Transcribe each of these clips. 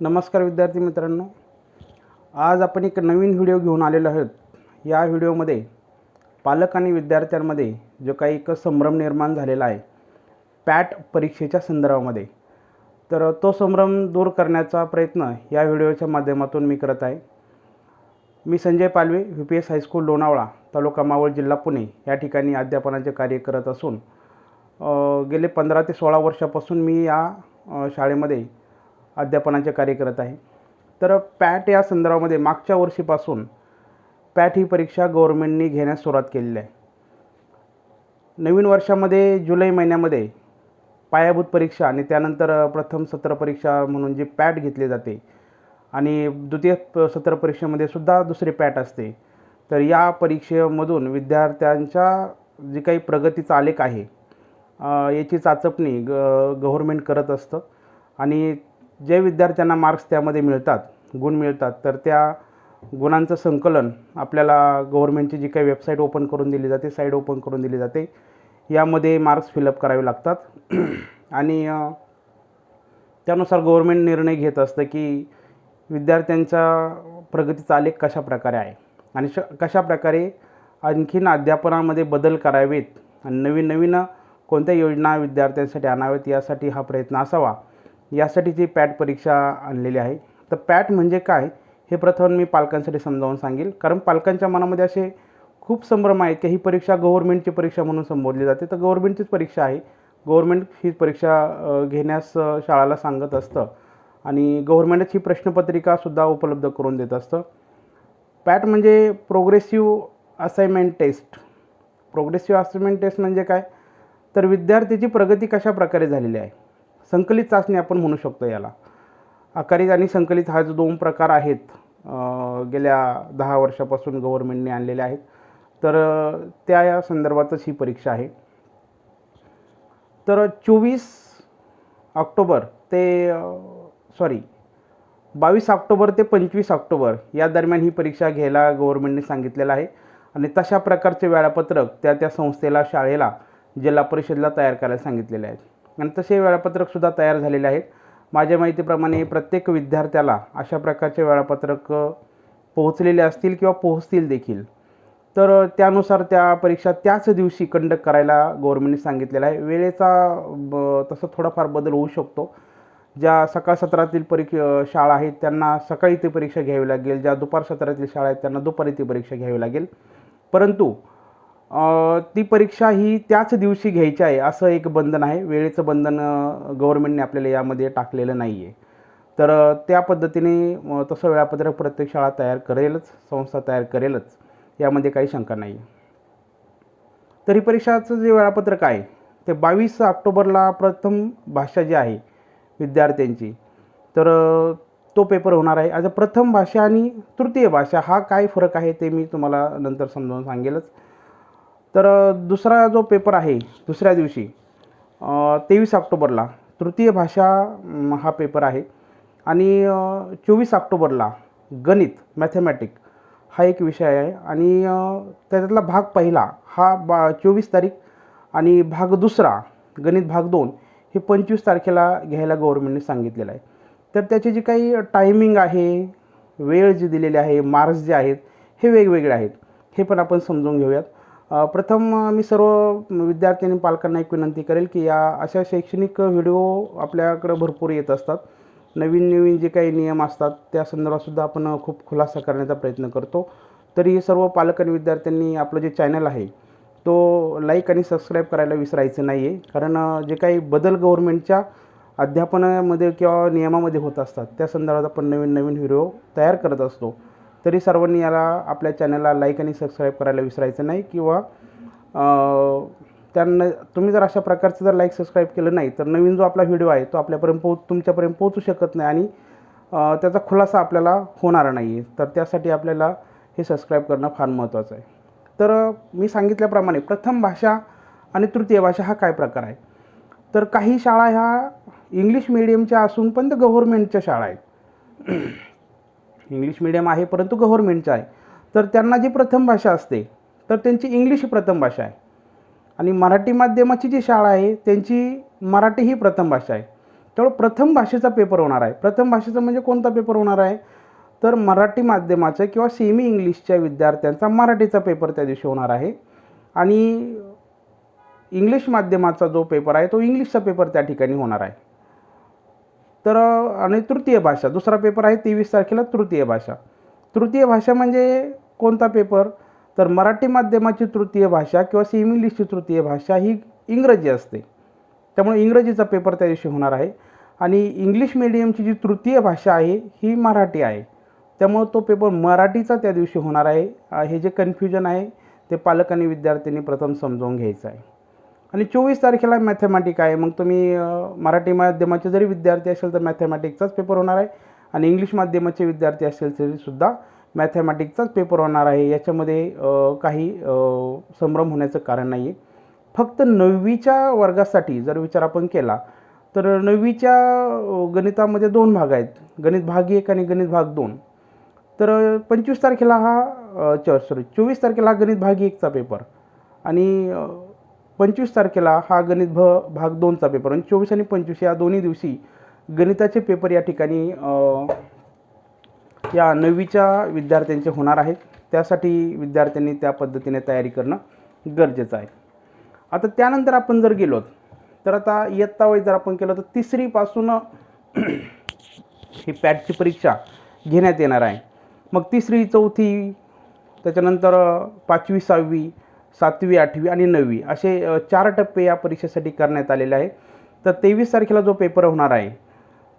नमस्कार विद्यार्थी मित्रांनो. आज आपण एक नवीन व्हिडिओ घेऊन आलेलो आहोत. या व्हिडिओमध्ये पालक आणि विद्यार्थ्यांमध्ये जो काही एक संभ्रम निर्माण झालेला आहे पॅट परीक्षेच्या संदर्भामध्ये. तर तो संभ्रम दूर करण्याचा प्रयत्न या व्हिडिओच्या माध्यमातून मी करत आहे. मी Sanjay Palve V P S high school Lonavala taluka Maval जिल्हा पुणे या ठिकाणी अध्यापनाचे कार्य करत असून गेले पंधरा ते सोळा वर्षापासून मी या शाळेमध्ये अध्यापनाचे कार्य करत आहे. तर पॅट या संदर्भामध्ये मागच्या वर्षीपासून पॅट ही परीक्षा गव्हर्मेंटनी घेण्यास सुरुवात केलेली आहे. नवीन वर्षामध्ये जुलै महिन्यामध्ये पायाभूत परीक्षा आणि त्यानंतर प्रथम सत्र परीक्षा म्हणून जी पॅट घेतली जाते आणि द्वितीय प- सत्र परीक्षेमध्ये सुद्धा दुसरी पॅट असते. तर या परीक्षेमधून विद्यार्थ्यांच्या जी काही प्रगतीचा आलेख आहे याची चाचपणी ग गव्हर्मेंट करत असतं आणि जे विद्यार्थ्यांना मार्क्स त्यामध्ये मिळतात गुण मिळतात तर त्या गुणांचं संकलन आपल्याला गव्हर्मेंटची जी काही वेबसाईट ओपन करून दिली जाते साईट ओपन करून दिली जाते यामध्ये मार्क्स फिलअप करावे लागतात. आणि त्यानुसार गव्हर्मेंट निर्णय घेत असतं की विद्यार्थ्यांचा प्रगतीचा आलेख कशा प्रकारे आहे आणि श कशा प्रकारे आणखीन अध्यापनामध्ये बदल करावेत आणि नवीन नवीन कोणत्या योजना विद्यार्थ्यांसाठी आणाव्यात यासाठी हा प्रयत्न असावा. यासाठी ती पॅट परीक्षा आणलेली आहे तर पॅट म्हणजे काय? हे प्रथम मी पालकांसाठी समजावून सांगेल. कारण पालकांच्या मनामध्ये असे खूप संभ्रम आहेत की ही परीक्षा गव्हर्मेंटची परीक्षा म्हणून संबोधली जाते. तर गव्हर्मेंटचीच परीक्षा आहे. गव्हर्मेंट ही परीक्षा घेण्यास शाळेला शाळाला सांगत असतं. आणि गव्हर्मेंटच ही प्रश्नपत्रिकासुद्धा उपलब्ध करून देत असतं. पॅट म्हणजे progressive assignment test. Progressive assignment test म्हणजे काय? तर विद्यार्थ्याची प्रगती कशा प्रकारे झालेली आहे? संकलित चाचणी आपण म्हणू शकतो याला. आकारित आणि संकलित हा जो दोन प्रकार आहेत गेल्या दहा वर्षापासून गव्हर्मेंटने आणलेले आहेत. तर त्या या संदर्भातच ही परीक्षा आहे. तर चोवीस ऑक्टोबर ते सॉरी बावीस ऑक्टोबर ते पंचवीस ऑक्टोबर या दरम्यान ही परीक्षा घ्यायला गव्हर्मेंटने सांगितलेलं आहे. आणि तशा प्रकारचे वेळापत्रक त्या त्या संस्थेला शाळेला जिल्हा परिषदला तयार करायला सांगितलेले आहेत. आणि तसे वेळापत्रकसुद्धा तयार झालेले आहेत. माझ्या माहितीप्रमाणे प्रत्येक विद्यार्थ्याला अशा प्रकारचे वेळापत्रक पोहोचलेले असतील किंवा पोहोचतील देखील. तर त्यानुसार त्या परीक्षा त्याच दिवशी कंडक्ट करायला गव्हर्मेंटने सांगितलेलं आहे. वेळेचा ब तसं थोडाफार बदल होऊ शकतो. ज्या सकाळ सत्रातील परीक्ष शाळा आहेत त्यांना सकाळी ती परीक्षा घ्यावी लागेल. ज्या दुपार सत्रातील शाळा आहेत त्यांना दुपारी ती परीक्षा घ्यावी लागेल. परंतु ती परीक्षा ही त्याच दिवशी घ्यायची आहे असं एक बंधन आहे. वेळेचं बंधन गव्हर्मेंटने आपल्याला यामध्ये टाकलेलं नाही आहे तर त्या पद्धतीने तसं वेळापत्रक प्रत्येक शाळा तयार करेलच संस्था तयार करेलच यामध्ये काही शंका नाही तर ही परीक्षाचं जे वेळापत्रक आहे ते बावीस ऑक्टोबरला प्रथम भाषा जी आहे विद्यार्थ्यांची तर तो पेपर होणार आहे. आता प्रथम भाषा आणि तृतीय भाषा हा काय फरक आहे ते मी तुम्हाला नंतर समजावून सांगेलच. तर दुसरा जो पेपर आहे दुसऱ्या दिवशी तेवीस ऑक्टोबरला तृतीय भाषा हा पेपर आहे. आणि चोवीस ऑक्टोबरला गणित मॅथमॅटिक हा एक विषय आहे. आणि त्याच्यातला भाग पहिला हा बा चोवीस तारीख आणि भाग दुसरा गणित भाग दोन हे पंचवीस तारखेला घ्यायला गव्हर्मेंटने सांगितलेलं आहे. तर त्याची जी काही टायमिंग आहे वेळ जी दिलेली आहे मार्क्स जे आहेत हे वेगवेगळे आहेत. हे पण आपण समजून घेऊयात. प्रथम मी सर्व विद्यार्थी आणि पालकांना एक विनंती करेल की या अशा शैक्षणिक व्हिडिओ आपल्याकडं भरपूर येत असतात. नवीन नवीन जे काही नियम असतात त्या संदर्भातसुद्धा आपण खूप खुलासा करण्याचा प्रयत्न करतो. तरी सर्व पालक आणि विद्यार्थ्यांनी आपलं जे चॅनल आहे तो लाईक आणि सबस्क्राईब करायला विसरायचं नाही आहे कारण जे काही बदल गव्हर्मेंटच्या अध्यापनामध्ये किंवा नियमामध्ये होत असतात त्या संदर्भात आपण नवीन नवीन व्हिडिओ तयार करत असतो. तरी सर्वांनी याला आपल्या चॅनलला लाईक आणि सबस्क्राईब करायला विसरायचं नाही किंवा त्यांना तुम्ही जर अशा प्रकारचं जर लाईक सबस्क्राईब केलं नाही तर नवीन जो आपला व्हिडिओ आहे तो आपल्यापर्यंत पोच तुमच्यापर्यंत पोहोचू शकत नाही आणि त्याचा खुलासा आपल्याला होणार नाही आहे तर त्यासाठी आपल्याला हे सबस्क्राईब करणं फार महत्त्वाचं आहे. तर मी सांगितल्याप्रमाणे प्रथम भाषा आणि तृतीय भाषा हा काय प्रकार आहे? तर काही शाळा ह्या इंग्लिश मिडियमच्या असून पण त्या गव्हर्मेंटच्या शाळा आहेत. इंग्लिश मिडियम आहे परंतु गव्हर्मेंटचं आहे. तर त्यांना जी प्रथम भाषा असते तर त्यांची इंग्लिश ही प्रथम भाषा आहे. आणि मराठी माध्यमाची जी शाळा आहे त्यांची मराठी ही प्रथम भाषा आहे. त्यामुळे प्रथम भाषेचा पेपर होणार आहे. प्रथम भाषेचा म्हणजे कोणता पेपर होणार आहे? तर मराठी माध्यमाचा किंवा सेमी इंग्लिशच्या विद्यार्थ्यांचा मराठीचा पेपर त्या दिवशी होणार आहे. आणि इंग्लिश माध्यमाचा जो पेपर आहे तो इंग्लिशचा पेपर त्या ठिकाणी होणार आहे. तर आणि तृतीय भाषा. दुसरा पेपर आहे तेवीस तारखेला तृतीय भाषा. तृतीय भाषा म्हणजे कोणता पेपर तर मराठी माध्यमाची तृतीय भाषा किंवा सी इंग्लिशची तृतीय भाषा ही इंग्रजी असते. त्यामुळे इंग्रजीचा पेपर त्या दिवशी होणार आहे. आणि इंग्लिश मिडियमची जी तृतीय भाषा आहे ही मराठी आहे. त्यामुळं तो पेपर मराठीचा त्या दिवशी होणार आहे. हे जे कन्फ्युजन आहे ते पालक आणि विद्यार्थ्यांनी प्रथम समजावून घ्यायचं आहे. आणि चोवीस तारखेला मॅथमॅटिक आहे. मग तुम्ही मराठी माध्यमाचे जरी विद्यार्थी असेल तर मॅथेमॅटिकचाच पेपर होणार आहे. आणि इंग्लिश माध्यमाचे विद्यार्थी असेल तरीसुद्धा मॅथेमॅटिकचाच पेपर होणार आहे. याच्यामध्ये काही संभ्रम होण्याचं कारण नाही आहे फक्त नववीच्या वर्गासाठी जर विचार आपण केला तर नववीच्या गणितामध्ये दोन भाग आहेत. गणित भाग एक आणि गणित भाग दोन. तर पंचवीस तारखेला हा सॉरी चोवीस तारखेला हा गणित भाग एकचा पेपर आणि पंचवीस तारखेला हा गणित भ भाग दोनचा पेपर आणि चोवीस आणि पंचवीस या दोन्ही दिवशी गणिताचे पेपर या ठिकाणी या नववीच्या विद्यार्थ्यांचे होणार आहेत. त्यासाठी विद्यार्थ्यांनी त्या पद्धतीने तयारी करणं गरजेचं आहे. आता त्यानंतर आपण जर गेलो तर आता इयत्ता वय जर आपण केलं तर तिसरीपासून ही पॅटची परीक्षा घेण्यात येणार आहे. मग तिसरी चौथी त्याच्यानंतर पाचवी सहावी सातवी आठवी आणि नववी असे चार टप्पे या परीक्षेसाठी करण्यात आलेले आहे. तर तेवीस तारखेला जो पेपर होणार आहे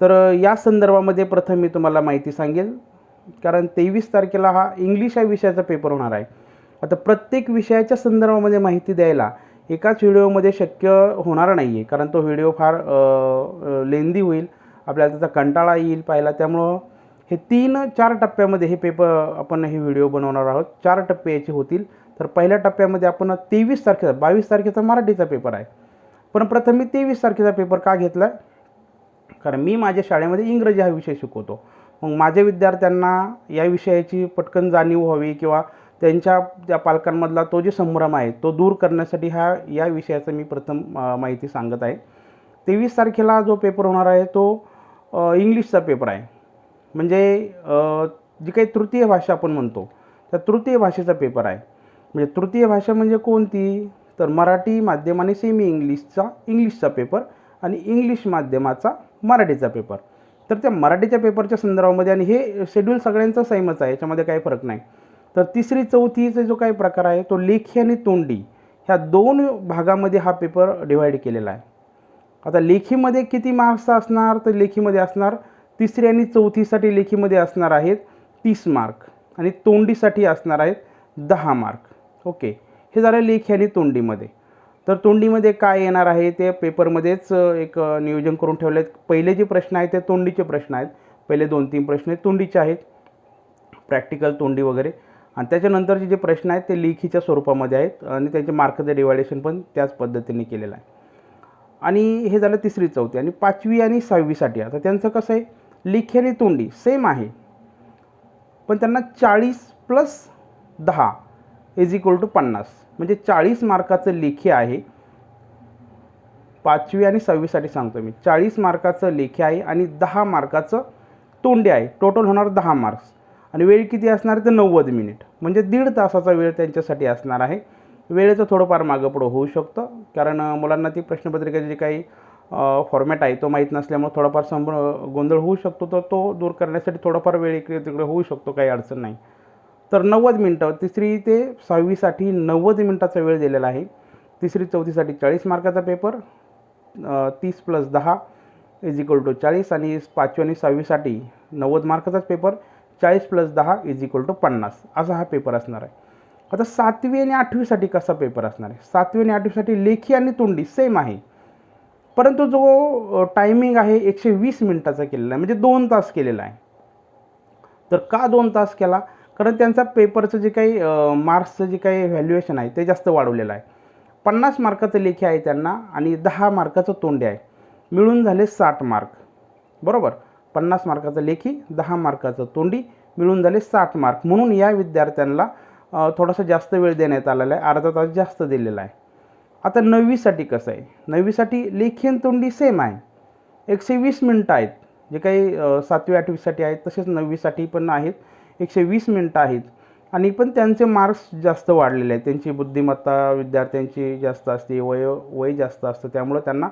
तर या संदर्भामध्ये प्रथम मी तुम्हाला माहिती सांगेल. कारण तेवीस तारखेला हा इंग्लिश या विषयाचा पेपर होणार आहे. आता प्रत्येक विषयाच्या संदर्भामध्ये माहिती द्यायला एकाच व्हिडिओमध्ये शक्य होणार नाही आहे कारण तो व्हिडिओ फार लेंदी होईल आपल्याला त्याचा कंटाळा येईल पाहायला. त्यामुळं हे तीन चार टप्प्यामध्ये हे पेपर आपण हे व्हिडिओ बनवणार आहोत. चार टप्पे याचे होतील. तर पहिल्या टप्प्यामध्ये आपण तेवीस तारखेचा बावीस तारखेचा मराठीचा पेपर आहे. पण प्रथम मी तेवीस तारखेचा पेपर का घेतला? कारण मी माझ्या शाळेमध्ये इंग्रजी हा विषय शिकवतो. मग माझ्या विद्यार्थ्यांना या विषयाची पटकन जाणीव व्हावी किंवा त्यांच्या त्या पालकांमधला तो जे संभ्रम आहे तो दूर करण्यासाठी हा या विषयाचा मी प्रथम माहिती सांगत आहे. तेवीस तारखेला जो पेपर होणार आहे तो इंग्लिशचा पेपर आहे. म्हणजे जी काही तृतीय भाषा आपण म्हणतो त्या तृतीय भाषेचा पेपर आहे. म्हणजे तृतीय भाषा म्हणजे कोणती? तर मराठी माध्यमाने सेमी इंग्लिशचा इंग्लिशचा पेपर आणि इंग्लिश माध्यमाचा मराठीचा पेपर तर त्या मराठीच्या पेपरच्या संदर्भामध्ये आणि हे शेड्यूल सगळ्यांचं सेमच आहे याच्यामध्ये काही फरक नाही. तर तिसरी चौथीचा जो काही प्रकार आहे तो लेखी आणि तोंडी. ह्या दोन भागामध्ये हा पेपर डिवाईड केलेला आहे. आता लेखीमध्ये किती मार्क्स असणार? तर लेखीमध्ये असणार तिसरी आणि चौथीसाठी लेखीमध्ये असणार आहेत तीस मार्क आणि तोंडीसाठी असणार आहेत दहा मार्क. ओके. हे झालं लेखी आणि तोंडीमध्ये. तर तोंडीमध्ये काय येणार आहे ते पेपरमध्येच एक नियोजन करून ठेवले आहेत पहिले जे प्रश्न आहेत ते तोंडीचे प्रश्न आहेत. पहिले दोन तीन प्रश्न आहेत. तोंडीचे आहेत. प्रॅक्टिकल तोंडी वगैरे. आणि त्याच्यानंतरचे जे प्रश्न आहेत ते लेखीच्या स्वरूपामध्ये आहेत आणि त्यांचे मार्कचं डिवायडेशन पण त्याच पद्धतीने केलेलं आहे. आणि हे झालं तिसरी चौथी आणि पाचवी आणि सहावीसाठी. आता त्यांचं कसं आहे? लेखी आणि तोंडी सेम आहे. पण त्यांना चाळीस प्लस दहा इज इक्वल टू पन्नास. म्हणजे चाळीस मार्काचं लेखी आहे. पाचवी आणि सहावीसाठी सांगतो मी. चाळीस मार्काचं लेखी आहे आणि दहा मार्काचं तोंडी आहे. टोटल होणार दहा मार्क्स आणि वेळ किती असणार तर नव्वद मिनिट म्हणजे दीड तासाचा वेळ त्यांच्यासाठी असणार आहे. वेळेचं थोडंफार मागं पुढं होऊ शकतं. कारण मुलांना ती प्रश्नपत्रिकेचे जे काही फॉर्मॅट आहे तो माहीत नसल्यामुळे थोडाफार संभ गोंधळ होऊ शकतो. तर तो दूर करण्यासाठी थोडाफार वेळ इकडे तिकडे होऊ शकतो काही अडचण नाही. तर नव्वद मिनटं तिसरी ते सहावीसाठी नव्वद मिनटाचा वेळ दिलेला आहे. तिसरी चौथीसाठी चाळीस मार्काचा पेपर तीस प्लस दहा इज इक्वल टू चाळीस आणि पाचवी आणि सहावीसाठी नव्वद मार्काचाच पेपर चाळीस प्लस दहा इज इक्वल टू पन्नास. असा हा पेपर असणार आहे. आता सातवी आणि आठवीसाठी कसा पेपर असणार आहे? सातवी आणि आठवीसाठी लेखी आणि तोंडी सेम आहे. परंतु जो टायमिंग आहे एकशे वीस मिनटाचा केलेला आहे म्हणजे दोन तास केलेला आहे. तर का दोन तास केला? कारण त्यांचा पेपरचं जे काही मार्क्सचं जे काही व्हॅल्युएशन आहे ते जास्त वाढवलेलं आहे. पन्नास मार्काचं लेखी आहे त्यांना आणि दहा मार्काचं तोंडी आहे. मिळून झाले साठ मार्क बरोबर? पन्नास मार्काचं लेखी दहा मार्काचं तोंडी मिळून झाले साठ मार्क म्हणून या विद्यार्थ्यांना थोडासा जास्त वेळ देण्यात आलेला आहे अर्धा तास जास्त दिलेला आहे. आता नववीसाठी कसं आहे? नववीसाठी लेखी तोंडी सेम आहे. एकशे वीस मिनटं आहेत. जे काही सातवी आठवीसाठी आहेत तसेच नववीसाठी पण आहेत. एकशे वीस मिनटं आहेत. आणि पण त्यांचे मार्क्स जास्त वाढलेले आहेत. त्यांची बुद्धिमत्ता विद्यार्थ्यांची जास्त असते वय वय जास्त असतं. त्यामुळं त्यांना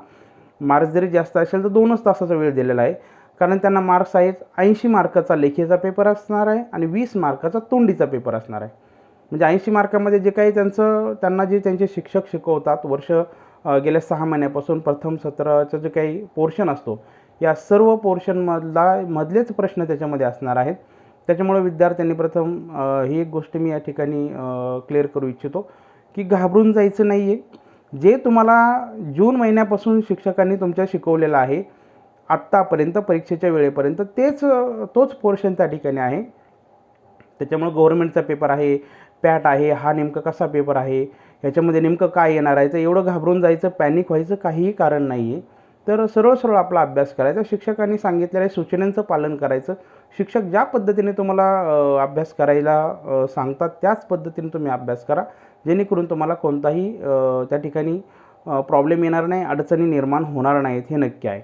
मार्क्स जरी जास्त असेल तर दोनच तासाचा वेळ दिलेला आहे. कारण त्यांना मार्क्स आहेत. ऐंशी मार्काचा लेखीचा पेपर असणार आहे आणि वीस मार्काचा तोंडीचा पेपर असणार आहे. म्हणजे ऐंशी मार्कामध्ये जे काही त्यांचं त्यांना जे त्यांचे शिक्षक शिकवतात वर्ष गेल्या सहा महिन्यापासून प्रथम सत्राचं जे काही पोर्शन असतो या सर्व पोर्शनमधला मधलेच प्रश्न त्याच्यामध्ये असणार आहेत. त्याच्यामुळे विद्यार्थ्यांनी प्रथम ही एक गोष्ट मी या ठिकाणी क्लिअर करू इच्छितो की घाबरून जायचं नाही आहे जे तुम्हाला जून महिन्यापासून शिक्षकांनी तुमच्या शिकवलेलं आहे आत्तापर्यंत परीक्षेच्या वेळेपर्यंत तेच तोच पोर्शन त्या ठिकाणी आहे. त्याच्यामुळं गव्हर्नमेंटचा पेपर आहे पॅट आहे हा नेमका कसा पेपर आहे ह्याच्यामध्ये नेमकं काय येणार आहे तर एवढं घाबरून जायचं पॅनिक व्हायचं काहीही कारण नाही आहे तर सरळ सरळ आपला अभ्यास करायचा शिक्षकांनी सांगितलेल्या सूचनांचं पालन करायचं. शिक्षक ज्या पद्धतीने तुम्हाला अभ्यास करायला सांगतात त्याच पद्धतीने तुम्ही अभ्यास करा. जेणेकरून तुम्हाला कोणताही त्या ठिकाणी प्रॉब्लेम येणार नाही अडचणी निर्माण होणार नाहीत हे नक्की आहे.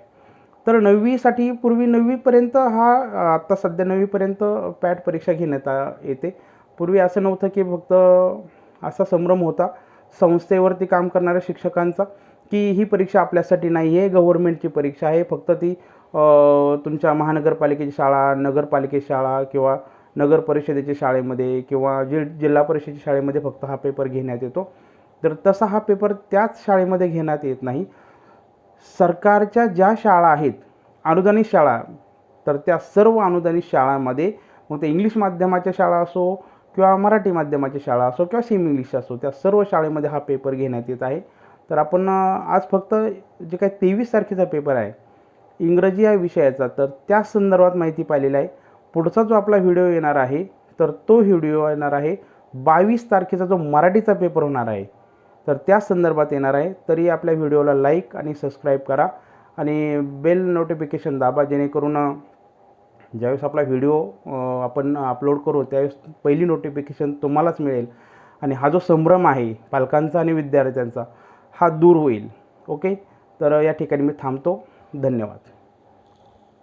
तर नववीसाठी पूर्वी नववीपर्यंत हा आत्ता सध्या नववीपर्यंत पॅट परीक्षा घेण्यात येते. पूर्वी असं नव्हतं की फक्त असा संभ्रम होता संस्थेवरती काम करणाऱ्या शिक्षकांचा की ही परीक्षा आपल्यासाठी नाही आहे गव्हर्मेंटची परीक्षा आहे. फक्त ती तुमच्या महानगरपालिकेची शाळा नगरपालिकेची शाळा किंवा नगर परिषदेच्या शाळेमध्ये किंवा जि जिल्हा परिषदेच्या शाळेमध्ये फक्त हा पेपर घेण्यात येतो. तर तसा हा पेपर त्याच शाळेमध्ये घेण्यात येत नाही. सरकारच्या ज्या शाळा आहेत अनुदानित शाळा तर त्या सर्व अनुदानित शाळांमध्ये मग ते इंग्लिश माध्यमाच्या शाळा असो किंवा मराठी माध्यमाची शाळा असो किंवा सेमी इंग्लिश असो त्या सर्व शाळेमध्ये हा पेपर घेण्यात येत आहे. तर आपण आज फक्त जे काही तेवीस तारखेचा पेपर आहे इंग्रजी या विषयाचा तर त्या संदर्भात माहिती पाहिलेली आहे. पुढचा जो आपला व्हिडिओ येणार आहे तर तो व्हिडिओ येणार आहे बावीस तारखेचा जो मराठीचा पेपर होणार आहे तर त्या संदर्भात येणार आहे. तरी आपल्या व्हिडिओला लाईक आणि सबस्क्राईब करा आणि बेल नोटिफिकेशन दाबा जेणेकरून ज्यावेळेस आपला व्हिडिओ आपण अपलोड करू त्यावेळेस पहिली नोटिफिकेशन तुम्हालाच मिळेल. आणि हा जो संभ्रम आहे पालकांचा आणि विद्यार्थ्यांचा हा दूर होईल. ओके तर या ठिकाणी मी थांबतो. धन्यवाद.